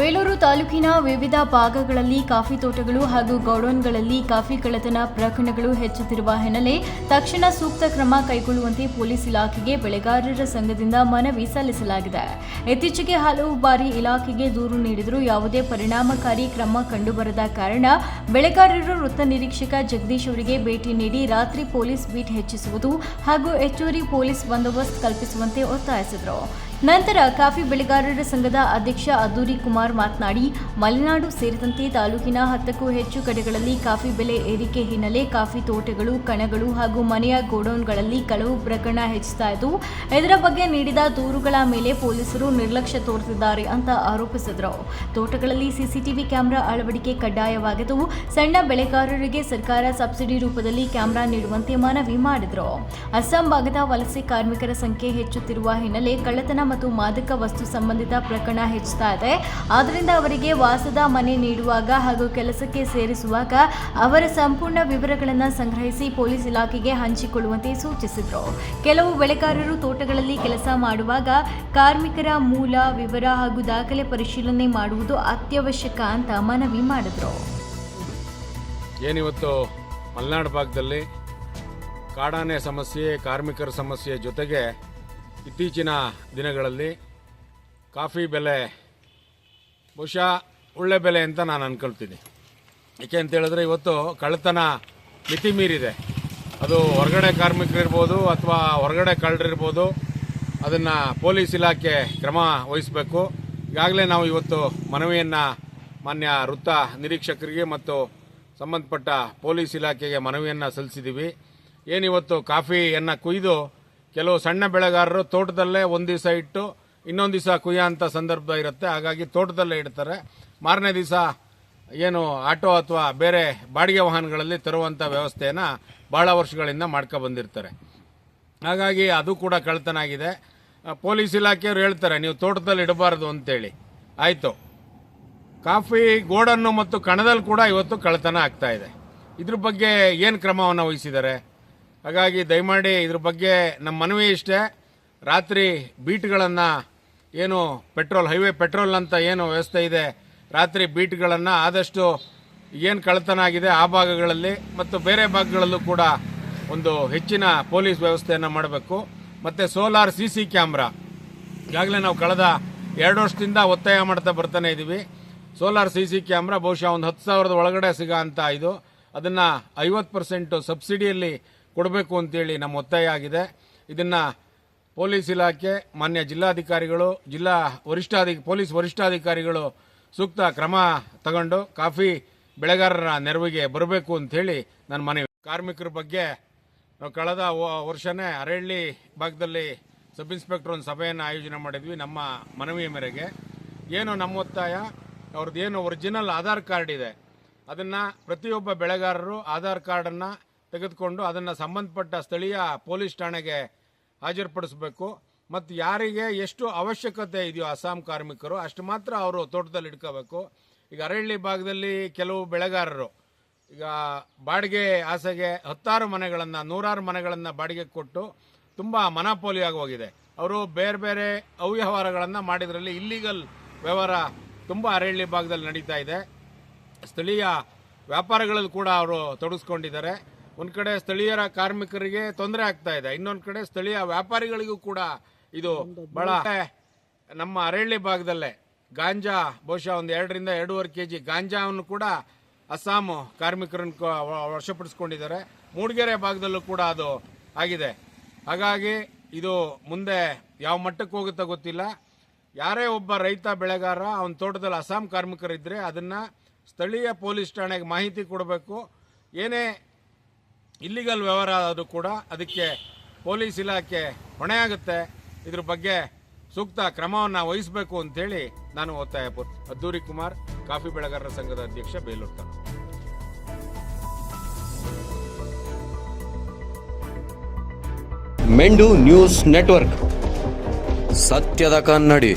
ಬೇಲೂರು ತಾಲೂಕಿನ ವಿವಿಧ ಭಾಗಗಳಲ್ಲಿ ಕಾಫಿ ತೋಟಗಳು ಹಾಗೂ ಗೌಡೌನ್ಗಳಲ್ಲಿ ಕಾಫಿ ಕಳ್ಳತನ ಪ್ರಕರಣಗಳು ಹೆಚ್ಚುತ್ತಿರುವ ಹಿನ್ನೆಲೆ ತಕ್ಷಣ ಸೂಕ್ತ ಕ್ರಮ ಕೈಗೊಳ್ಳುವಂತೆ ಪೊಲೀಸ್ ಇಲಾಖೆಗೆ ಬೆಳೆಗಾರರ ಸಂಘದಿಂದ ಮನವಿ ಸಲ್ಲಿಸಲಾಗಿದೆ. ಇತ್ತೀಚೆಗೆ ಹಲವು ಬಾರಿ ಇಲಾಖೆಗೆ ದೂರು ನೀಡಿದರೂ ಯಾವುದೇ ಪರಿಣಾಮಕಾರಿ ಕ್ರಮ ಕಂಡುಬರದ ಕಾರಣ ಬೆಳೆಗಾರರು ವೃತ್ತ ನಿರೀಕ್ಷಕ ಜಗದೀಶ್ ಅವರಿಗೆ ಭೇಟಿ ನೀಡಿ ರಾತ್ರಿ ಪೊಲೀಸ್ ಬೀಟ್ ಹೆಚ್ಚಿಸುವುದು ಹಾಗೂ ಹೆಚ್ಚುವರಿ ಪೊಲೀಸ್ ಬಂದೋಬಸ್ತ್ ಕಲ್ಪಿಸುವಂತೆ ಒತ್ತಾಯಿಸಿದರು. ನಂತರ ಕಾಫಿ ಬೆಳೆಗಾರರ ಸಂಘದ ಅಧ್ಯಕ್ಷ ಅದ್ದೂರಿ ಕುಮಾರ್ ಮಾತನಾಡಿ, ಮಲೆನಾಡು ಸೇರಿದಂತೆ ತಾಲೂಕಿನ ಹತ್ತಕ್ಕೂ ಹೆಚ್ಚು ಕಡೆಗಳಲ್ಲಿ ಕಾಫಿ ಬೆಲೆ ಏರಿಕೆ ಹಿನ್ನೆಲೆ ಕಾಫಿ ತೋಟಗಳು, ಕಣಗಳು ಹಾಗೂ ಮನೆಯ ಗೋಡೌನ್ಗಳಲ್ಲಿ ಕಳವು ಪ್ರಕರಣ ಹೆಚ್ಚುತ್ತಾ ಇದ್ದು, ಇದರ ಬಗ್ಗೆ ನೀಡಿದ ದೂರುಗಳ ಮೇಲೆ ಪೊಲೀಸರು ನಿರ್ಲಕ್ಷ್ಯ ತೋರುತ್ತಿದ್ದಾರೆ ಅಂತ ಆರೋಪಿಸಿದರು. ತೋಟಗಳಲ್ಲಿ ಸಿಸಿಟಿವಿ ಕ್ಯಾಮೆರಾ ಅಳವಡಿಕೆ ಕಡ್ಡಾಯವಾಗಿದ್ದು, ಸಣ್ಣ ಬೆಳೆಗಾರರಿಗೆ ಸರ್ಕಾರ ಸಬ್ಸಿಡಿ ರೂಪದಲ್ಲಿ ಕ್ಯಾಮೆರಾ ನೀಡುವಂತೆ ಮನವಿ ಮಾಡಿದರು. ಅಸ್ಸಾಂ ಭಾಗದ ವಲಸೆ ಕಾರ್ಮಿಕರ ಸಂಖ್ಯೆ ಹೆಚ್ಚುತ್ತಿರುವ ಹಿನ್ನೆಲೆ ಕಳ್ಳತನ ಮತ್ತು ಮಾದಕ ವಸ್ತು ಸಂಬಂಧಿತ ಪ್ರಕರಣ ಹೆಚ್ಚುತ್ತಾ ಇದೆ. ಆದ್ದರಿಂದ ಅವರಿಗೆ ವಾಸದ ಮನೆ ನೀಡುವಾಗ ಹಾಗೂ ಕೆಲಸಕ್ಕೆ ಸೇರಿಸುವಾಗ ಅವರ ಸಂಪೂರ್ಣ ವಿವರಗಳನ್ನು ಸಂಗ್ರಹಿಸಿ ಪೊಲೀಸ್ ಇಲಾಖೆಗೆ ಹಂಚಿಕೊಳ್ಳುವಂತೆ ಸೂಚಿಸಿದರು. ಕೆಲವು ಬೆಳೆಗಾರರು ತೋಟಗಳಲ್ಲಿ ಕೆಲಸ ಮಾಡುವಾಗ ಕಾರ್ಮಿಕರ ಮೂಲ ವಿವರ ಹಾಗೂ ದಾಖಲೆ ಪರಿಶೀಲನೆ ಮಾಡುವುದು ಅತ್ಯವಶ್ಯಕ ಅಂತ ಮನವಿ ಮಾಡಿದರು. ಏನಿವತ್ತು ಮಲೆನಾಡು ಭಾಗದಲ್ಲಿ ಕಾಡಾನೆ ಸಮಸ್ಯೆ, ಕಾರ್ಮಿಕರ ಸಮಸ್ಯೆ ಜೊತೆಗೆ ಇತ್ತೀಚಿನ ದಿನಗಳಲ್ಲಿ ಕಾಫಿ ಬೆಲೆ ಬಹುಶಃ ಒಳ್ಳೆ ಬೆಲೆ ಅಂತ ನಾನು ಅಂದ್ಕೊಳ್ತೀನಿ ಏಕೆ ಅಂತ ಹೇಳಿದ್ರೆ ಇವತ್ತು ಕಳ್ಳತನ ಮಿತಿ ಮೀರಿದೆ. ಅದು ಹೊರಗಡೆ ಕಾರ್ಮಿಕರಿರ್ಬೋದು ಅಥವಾ ಹೊರಗಡೆ ಕಳ್ಳರಿರ್ಬೋದು ಅದನ್ನು ಪೊಲೀಸ್ ಇಲಾಖೆ ಕ್ರಮ ವಹಿಸಬೇಕು. ಈಗಾಗಲೇ ನಾವು ಇವತ್ತು ಮನವಿಯನ್ನು ಮಾನ್ಯ ವೃತ್ತ ನಿರೀಕ್ಷಕರಿಗೆ ಮತ್ತು ಸಂಬಂಧಪಟ್ಟ ಪೊಲೀಸ್ ಇಲಾಖೆಗೆ ಮನವಿಯನ್ನು ಸಲ್ಲಿಸಿದ್ದೀವಿ ಏನಿವತ್ತು ಕಾಫಿಯನ್ನು ಕುಯ್ದು ಕೆಲವು ಸಣ್ಣ ಬೆಳೆಗಾರರು ತೋಟದಲ್ಲೇ ಒಂದು ದಿವಸ ಇಟ್ಟು ಇನ್ನೊಂದು ದಿವಸ ಕುಯ್ಯೋ ಅಂತ ಸಂದರ್ಭ ಇರುತ್ತೆ. ಹಾಗಾಗಿ ತೋಟದಲ್ಲೇ ಇಡ್ತಾರೆ. ಮಾರನೇ ದಿವಸ ಏನು ಆಟೋ ಅಥವಾ ಬೇರೆ ಬಾಡಿಗೆ ವಾಹನಗಳಲ್ಲಿ ತರುವಂಥ ವ್ಯವಸ್ಥೆಯನ್ನು ಬಹಳ ವರ್ಷಗಳಿಂದ ಮಾಡ್ಕೊ ಬಂದಿರ್ತಾರೆ. ಹಾಗಾಗಿ ಅದು ಕೂಡ ಕಳ್ತನ ಆಗಿದೆ. ಪೊಲೀಸ್ ಇಲಾಖೆಯವರು ಹೇಳ್ತಾರೆ, ನೀವು ತೋಟದಲ್ಲಿ ಇಡಬಾರ್ದು ಅಂತೇಳಿ. ಆಯಿತು. ಕಾಫಿ ಗೋಡನ್ನು ಮತ್ತು ಕಣದಲ್ಲಿ ಕೂಡ ಇವತ್ತು ಕಳ್ಳತನ ಆಗ್ತಾ ಇದೆ. ಇದ್ರ ಬಗ್ಗೆ ಏನು ಕ್ರಮವನ್ನು ವಹಿಸಿದ್ದಾರೆ? ಹಾಗಾಗಿ ದಯಮಾಡಿ ಇದ್ರ ಬಗ್ಗೆ ನಮ್ಮ ಮನವಿ ಇಷ್ಟೇ. ರಾತ್ರಿ ಬೀಟ್ಗಳನ್ನು ಏನು ಪೆಟ್ರೋಲ್, ಹೈವೇ ಪೆಟ್ರೋಲ್ ಅಂತ ಏನು ವ್ಯವಸ್ಥೆ ಇದೆ, ರಾತ್ರಿ ಬೀಟ್ಗಳನ್ನು ಆದಷ್ಟು ಏನು ಕಳ್ಳತನ ಆಗಿದೆ ಆ ಭಾಗಗಳಲ್ಲಿ ಮತ್ತು ಬೇರೆ ಭಾಗಗಳಲ್ಲೂ ಕೂಡ ಒಂದು ಹೆಚ್ಚಿನ ಪೊಲೀಸ್ ವ್ಯವಸ್ಥೆಯನ್ನು ಮಾಡಬೇಕು. ಮತ್ತು ಸೋಲಾರ್ ಸಿ ಸಿ ಕ್ಯಾಮ್ರಾ. ಈಗಾಗಲೇ ನಾವು ಕಳೆದ ಎರಡು ವರ್ಷದಿಂದ ಒತ್ತಾಯ ಮಾಡ್ತಾ ಬರ್ತಾನೆ ಇದ್ದೀವಿ ಸೋಲಾರ್ ಸಿ ಸಿ ಕ್ಯಾಮ್ರಾ ಬಹುಶಃ ಒಂದು ಹತ್ತು ಸಾವಿರದ ಒಳಗಡೆ ಸಿಗೋ ಅಂತ ಇದು. ಅದನ್ನು ಐವತ್ತು ಪರ್ಸೆಂಟು ಸಬ್ಸಿಡಿಯಲ್ಲಿ ಕೊಡಬೇಕು ಅಂತೇಳಿ ನಮ್ಮ ಒತ್ತಾಯ ಆಗಿದೆ. ಇದನ್ನು ಪೊಲೀಸ್ ಇಲಾಖೆ, ಮಾನ್ಯ ಜಿಲ್ಲಾಧಿಕಾರಿಗಳು, ಜಿಲ್ಲಾ ವರಿಷ್ಠಾಧಿ, ಪೊಲೀಸ್ ವರಿಷ್ಠಾಧಿಕಾರಿಗಳು ಸೂಕ್ತ ಕ್ರಮ ತಗೊಂಡು ಕಾಫಿ ಬೆಳೆಗಾರರ ನೆರವಿಗೆ ಬರಬೇಕು ಅಂತೇಳಿ ನನ್ನ ಮನವಿ. ಕಾರ್ಮಿಕರ ಬಗ್ಗೆ ನಾವು ಕಳೆದ ವರ್ಷನೇ ಅರಳ್ಳಿ ಭಾಗದಲ್ಲಿ ಸಬ್ ಇನ್ಸ್ಪೆಕ್ಟರ್ ಒಂದು ಸಭೆಯನ್ನು ಆಯೋಜನೆ ಮಾಡಿದ್ವಿ ನಮ್ಮ ಮನವಿಯ ಮೇರೆಗೆ. ಏನು ನಮ್ಮ ಒತ್ತಾಯ? ಅವ್ರದ್ದು ಏನು ಒರಿಜಿನಲ್ ಆಧಾರ್ ಕಾರ್ಡ್ ಇದೆ. ಅದನ್ನು ಪ್ರತಿಯೊಬ್ಬ ಬೆಳೆಗಾರರು ಆಧಾರ್ ಕಾರ್ಡನ್ನು ತೆಗೆದುಕೊಂಡು ಅದನ್ನು ಸಂಬಂಧಪಟ್ಟ ಸ್ಥಳೀಯ ಪೊಲೀಸ್ ಠಾಣೆಗೆ ಹಾಜರುಪಡಿಸಬೇಕು. ಮತ್ತು ಯಾರಿಗೆ ಎಷ್ಟು ಅವಶ್ಯಕತೆ ಇದೆಯೋ ಅಸ್ಸಾಂ ಕಾರ್ಮಿಕರು, ಅಷ್ಟು ಮಾತ್ರ ಅವರು ತೋಟದಲ್ಲಿ ಇಟ್ಕೋಬೇಕು. ಈಗ ಅರಳ್ಳಿ ಭಾಗದಲ್ಲಿ ಕೆಲವು ಬೆಳೆಗಾರರು, ಈಗ ಬಾಡಿಗೆ ಆಸೆಗೆ ಹತ್ತಾರು ಮನೆಗಳನ್ನು, ನೂರಾರು ಮನೆಗಳನ್ನು ಬಾಡಿಗೆ ಕೊಟ್ಟು ತುಂಬ ಮನಾಪೋಲಿಯಾಗಿ ಹೋಗಿದೆ. ಅವರು ಬೇರೆ ಬೇರೆ ಅವ್ಯವಹಾರಗಳನ್ನು ಮಾಡಿದ್ರಲ್ಲಿ ಇಲ್ಲಿಗಲ್ ವ್ಯವಹಾರ ತುಂಬ ಅರಳ್ಳಿ ಭಾಗದಲ್ಲಿ ನಡೀತಾ ಇದೆ. ಸ್ಥಳೀಯ ವ್ಯಾಪಾರಗಳಲ್ಲಿ ಕೂಡ ಅವರು ತೊಡಗಿಸ್ಕೊಂಡಿದ್ದಾರೆ. ಒಂದು ಕಡೆ ಸ್ಥಳೀಯರ ಕಾರ್ಮಿಕರಿಗೆ ತೊಂದರೆ ಆಗ್ತಾ ಇದೆ. ಇನ್ನೊಂದು ಕಡೆ ಸ್ಥಳೀಯ ವ್ಯಾಪಾರಿಗಳಿಗೂ ಕೂಡ ಇದು ಬಹಳ ನಮ್ಮ ಅರಳ್ಳಿ ಭಾಗದಲ್ಲೇ ಗಾಂಜಾ ಬಹುಶಃ ಒಂದು ಎರಡರಿಂದ ಎರಡೂವರೆ ಕೆ ಜಿ ಗಾಂಜಾವನ್ನು ಕೂಡ ಅಸ್ಸಾಂ ಕಾರ್ಮಿಕರನ್ನು ವಶಪಡಿಸ್ಕೊಂಡಿದ್ದಾರೆ. ಮೂಡಿಗೆರೆ ಭಾಗದಲ್ಲೂ ಕೂಡ ಅದು ಆಗಿದೆ. ಹಾಗಾಗಿ ಇದು ಮುಂದೆ ಯಾವ ಮಟ್ಟಕ್ಕೆ ಹೋಗುತ್ತೋ ಗೊತ್ತಿಲ್ಲ. ಯಾರೇ ಒಬ್ಬ ರೈತ, ಬೆಳೆಗಾರ, ಅವನ ತೋಟದಲ್ಲಿ ಅಸ್ಸಾಂ ಕಾರ್ಮಿಕರಿದ್ದರೆ ಅದನ್ನು ಸ್ಥಳೀಯ ಪೊಲೀಸ್ ಠಾಣೆಗೆ ಮಾಹಿತಿ ಕೊಡಬೇಕು. ಏನೇ ಇಲ್ಲಿಗಲ್ ವ್ಯವಹಾರ ಆದರೂ ಕೂಡ ಅದಕ್ಕೆ ಪೊಲೀಸ್ ಇಲಾಖೆ ಹೊಣೆ ಆಗುತ್ತೆ ಇದ್ರ ಬಗ್ಗೆ ಸೂಕ್ತ ಕ್ರಮವನ್ನು ವಹಿಸಬೇಕು ಅಂತೇಳಿ ನಾನು ಒತ್ತಾಯ ಅದ್ದೂರಿ ಕುಮಾರ್, ಕಾಫಿ ಬೆಳೆಗಾರರ ಸಂಘದ ಅಧ್ಯಕ್ಷ ಬೇಲೂರು ಮೆಂಡು ನ್ಯೂಸ್ ನೆಟ್ವರ್ಕ್. ಸತ್ಯದ ಕನ್ನಡಿ.